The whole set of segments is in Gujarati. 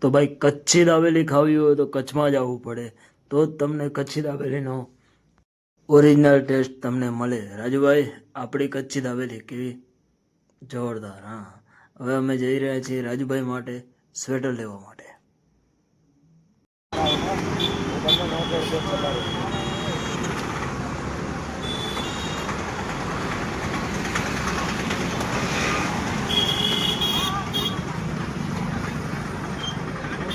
તો ભાઈ કચ્છી દાબેલી ખાવી હોય તો કચ્છમાં જ આવવું પડે. તો જ તમને કચ્છી દાબેલીનો ઓરિજિનલ ટેસ્ટ તમને મળે. રાજુભાઈ, આપણી કચ્છી દાબેલી કેવી? જોરદાર, હા. હવે અમે જઈ રહ્યા છીએ રાજુભાઈ માટે સ્વેટર લેવા માટે.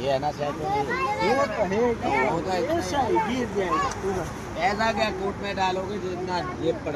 ये है ना शायद तो होता है अच्छा ऐसा क्या कोर्ट में डालोगे जितना ये पड़ा